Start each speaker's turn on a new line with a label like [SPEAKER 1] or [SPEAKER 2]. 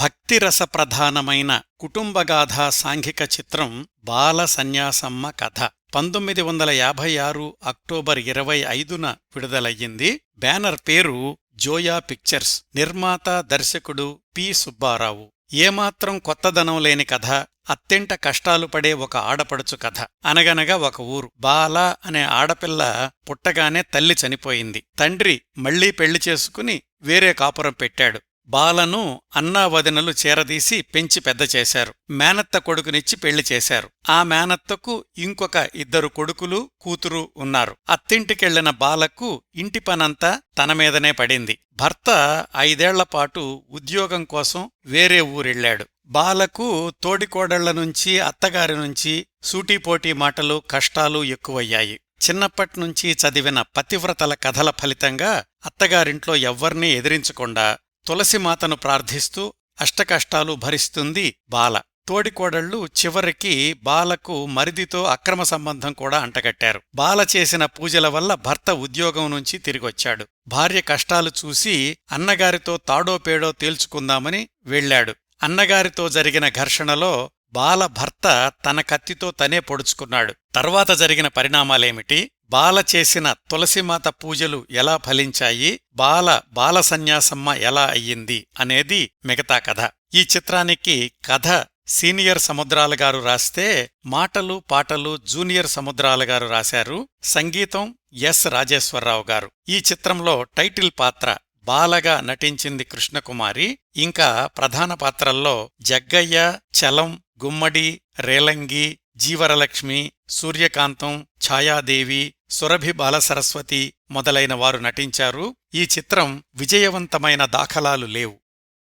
[SPEAKER 1] భక్తిరస ప్రధానమైన కుటుంబగాథా సాంఘిక చిత్రం బాల సన్యాసమ్మ కథ. పంతొమ్మిది వందల యాభై ఆరు అక్టోబర్ ఇరవై ఐదున విడుదలయ్యింది. బ్యానర్ పేరు జోయా పిక్చర్స్. నిర్మాత దర్శకుడు పి. సుబ్బారావు. ఏమాత్రం కొత్తదనం లేని కథ అత్యంట కష్టాలు పడే ఒక ఆడపడుచు కథ. అనగనగా ఒక ఊరు. బాల అనే ఆడపిల్ల పుట్టగానే తల్లి చనిపోయింది. తండ్రి మళ్ళీ పెళ్ళి చేసుకుని వేరే కాపురం పెట్టాడు. బాలను అన్నావదినలు చేరదీసి పెంచి పెద్ద చేశారు. మేనత్త కొడుకునిచ్చి పెళ్ళి చేశారు. ఆ మేనత్తకు ఇంకొక ఇద్దరు కొడుకులు కూతురు ఉన్నారు. అత్తింటికెళ్ళిన బాలకు ఇంటి పనంతా తనమీదనే పడింది. భర్త ఐదేళ్ళపాటు ఉద్యోగం కోసం వేరే ఊరెళ్ళాడు. బాలకు తోడికోడళ్ళ నుంచి అత్తగారి నుంచి సూటీపోటీ మాటలు కష్టాలు ఎక్కువయ్యాయి. చిన్నప్పట్నుంచి చదివిన పతివ్రతల కథల ఫలితంగా అత్తగారింట్లో ఎవ్వర్నీ ఎదిరించకుండా తులసిమాతను ప్రార్థిస్తూ అష్టకష్టాలు భరిస్తుంది బాల. తోడికోడళ్ళు చివరికి బాలకు మరిదితో అక్రమ సంబంధం కూడా అంటగట్టారు. బాల చేసిన పూజల వల్ల భర్త ఉద్యోగం నుంచి తిరిగొచ్చాడు. భార్య కష్టాలు చూసి అన్నగారితో తాడో పేడో తేల్చుకుందామని వెళ్ళాడు అన్నగారితో జరిగిన ఘర్షణలో బాల భర్త తన కత్తితో తనే పొడుచుకున్నాడు. తర్వాత జరిగిన పరిణామాలేమిటి? బాల చేసిన తులసిమాత పూజలు ఎలా ఫలించాయి? బాల బాల సన్యాసమ్మ ఎలా అయ్యింది? అనేది మిగతా కథ. ఈ చిత్రానికి కథ సీనియర్ సముద్రాల గారు రాస్తే మాటలు పాటలు జూనియర్ సముద్రాల గారు రాశారు సంగీతం ఎస్ రాజేశ్వరరావు గారు. ఈ చిత్రంలో టైటిల్ పాత్ర బాలగా నటించింది కృష్ణకుమారి. ఇంకా ప్రధాన పాత్రల్లో జగ్గయ్య చలం గుమ్మడి రేలంగి జీవరలక్ష్మి సూర్యకాంతం ఛాయాదేవి సురభి బాలసరస్వతి మొదలైన వారు నటించారు. ఈ చిత్రం విజయవంతమైన దాఖలాలు లేవు.